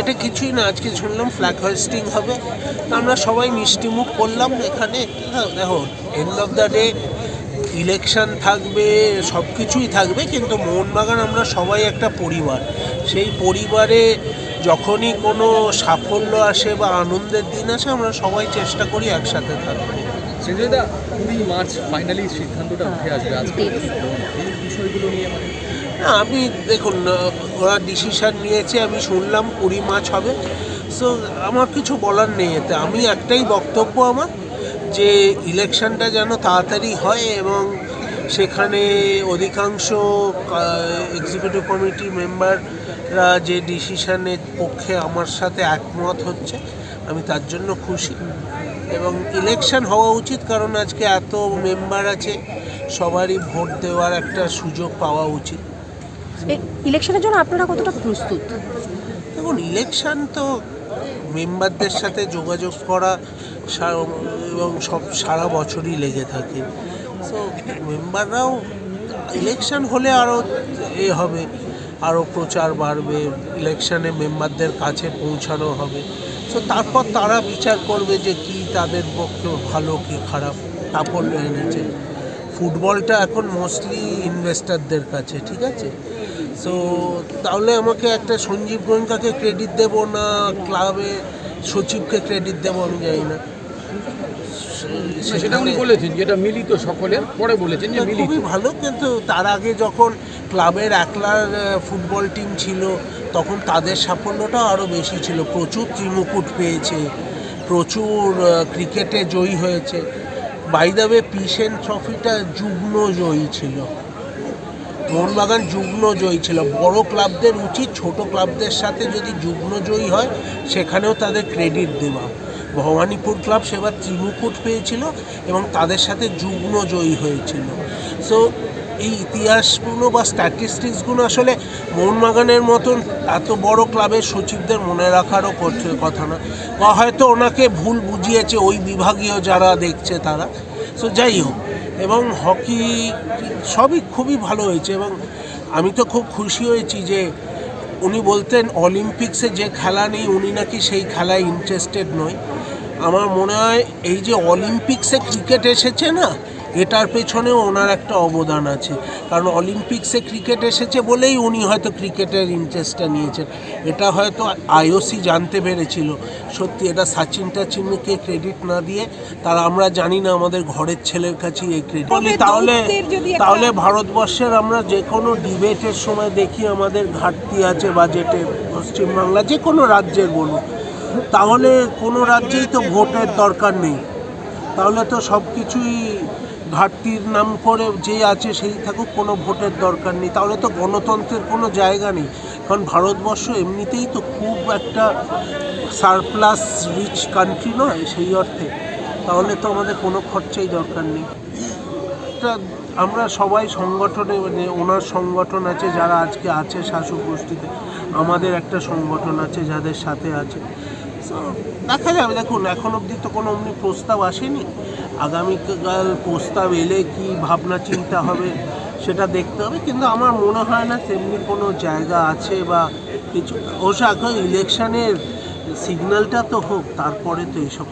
এটা কিছুই না আজকে শুনলাম ফ্ল্যাগ হোয়েস্টিং হবে। আমরা সবাই মিষ্টি মুখ করলাম এখানে হ্যাঁ, দেখো end of the day election থাকবে সব কিছুই থাকবে কিন্তু মোহনবাগান আমরা সবাই একটা পরিবার। সেই পরিবারে যখনই কোনো সাফল্য আসে বা আনন্দের দিন আসে আমরা সবাই চেষ্টা করি একসাথে থাকতে। সঞ্জয়দা কুড়ি মার্চ ফাইনালি সিদ্ধান্তটা উঠে আসবে আজকে। এই বিষয়গুলো নিয়ে মানে না, আমি দেখুন ওরা ডিসিশান নিয়েছে, আমি শুনলাম কুড়ি মাছ হবে। সো আমার কিছু বলার নেই এতে। আমি একটাই বক্তব্য আমার যে ইলেকশনটা যেন তাড়াতাড়ি হয় এবং সেখানে অধিকাংশ এক্সিকিউটিভ কমিটি মেম্বাররা যে ডিসিশনের পক্ষে আমার সাথে একমত হচ্ছে, আমি তার জন্য খুশি। এবং ইলেকশন হওয়া উচিত, কারণ আজকে এত মেম্বার আছে, সবারই ভোট দেওয়ার একটা সুযোগ পাওয়া উচিত। ইলেকশনের জন্য আপনারা কতটা প্রস্তুত? দেখুন ইলেকশন তো মেম্বারদের সাথে যোগাযোগ করা এবং সব সারা বছরই লেগে থাকে। সো মেম্বাররাও ইলেকশন হলে আরও এ হবে আরও প্রচার বাড়বে ইলেকশনে মেম্বারদের কাছে পৌঁছানো হবে। সো তারপর তারা বিচার করবে যে কি তাদের পক্ষে ভালো, কি খারাপ সাফল্য এনেছে ফুটবলটা এখন মোস্টলি ইনভেস্টারদের কাছে, ঠিক আছে? সো তাহলে আমাকে একটা সঞ্জীব গোয়েঙ্কাকে ক্রেডিট দেবো না ক্লাবে সচিবকে ক্রেডিট দেবো আমি জানি না। সেটা উনি বলেছেন যেটা মিলিত সকলের পরে বলেছেন যে মিলিত। খুবই ভালো কিন্তু তার আগে যখন ক্লাবের একলার ফুটবল টিম ছিল তখন তাদের সাফল্যটা আরও বেশি ছিল। প্রচুর ত্রিমুকুট পেয়েছে প্রচুর ক্রিকেটে জয়ী হয়েছে। বাইদাবে পিসেন ট্রফিটা যুগ্ম জয়ী ছিল। মোহনবাগান যুগ্ম জয়ী ছিল। বড় ক্লাবদের উচিত, ছোট ক্লাবদের সাথে যদি যুগ্ম জয়ী হয়, সেখানেও তাদের ক্রেডিট দেওয়া। ভবানীপুর ক্লাব সেবার ত্রিমুকুট পেয়েছিল এবং তাদের সাথে যুগ্ম জয়ী হয়েছিল। সো এই ইতিহাসগুলো বা স্ট্যাটিস্টিক্সগুলো আসলে মোহনবাগানের মতন এত বড় ক্লাবের সচিবদের মনে রাখারও কথা না। বা হয়তো ওনাকে ভুল বুঝিয়েছে ওই বিভাগীয় যারা দেখছে তারা। সো যাই হোক এবং হকি সবই খুবই ভালো হয়েছে এবং আমি তো খুব খুশি হয়েছি যে উনি বলতেন অলিম্পিক্সে যে খেলা নেই, উনি নাকি সেই খেলায় ইন্টারেস্টেড নয়। আমার মনে হয় এই যে অলিম্পিক্সে ক্রিকেট এসেছে না এটার পেছনেও ওনার একটা অবদান আছে। কারণ অলিম্পিক্সে ক্রিকেট এসেছে বলেই উনি হয়তো ক্রিকেটের ইন্টারেস্টটা নিয়েছেন। এটা হয়তো আইওসি জানতে পেরেছিল। সত্যি এটা সচিন টাচিনকে ক্রেডিট না দিয়ে তারা আমরা জানি না আমাদের ঘরের ছেলের কাছেই এই ক্রেডিট তাহলে তাহলে ভারতবর্ষের আমরা যে কোনো ডিবেটের সময় দেখি আমাদের ঘাটতি আছে বাজেটে পশ্চিমবাংলা যে কোনো রাজ্যের বলুন। তাহলে কোনো রাজ্যেই তো ভোটের দরকার নেই। তাহলে তো সব কিছুই ঘাটতির নাম করে যে আছে সেই থাকুক কোনো ভোটের দরকার নেই। তাহলে তো গণতন্ত্রের কোনো জায়গা নেই। কারণ ভারতবর্ষ এমনিতেই তো খুব একটা সারপ্লাস রিচ কান্ট্রি নয় সেই অর্থে। তাহলে তো আমাদের কোনো খরচাই দরকার নেই। আমরা সবাই সংগঠনে মানে ওনার সংগঠন আছে, যারা আজকে আছে শাসক গোষ্ঠীতে, আমাদের একটা সংগঠন আছে যাদের সাথে আছে। দেখা যাবে, দেখুন, এখন অবধি তো কোনো অমনি প্রস্তাব আসেনি। আগামীকাল প্রস্তাব এলে কি ভাবনা, চিন্তা হবে সেটা দেখতে হবে। কিন্তু আমার মনে হয় না তেমনি কোনো জায়গা আছে বা কিছু। অবশ্য এখন ইলেকশনের সিগন্যালটা তো হোক, তারপরে তো এইসব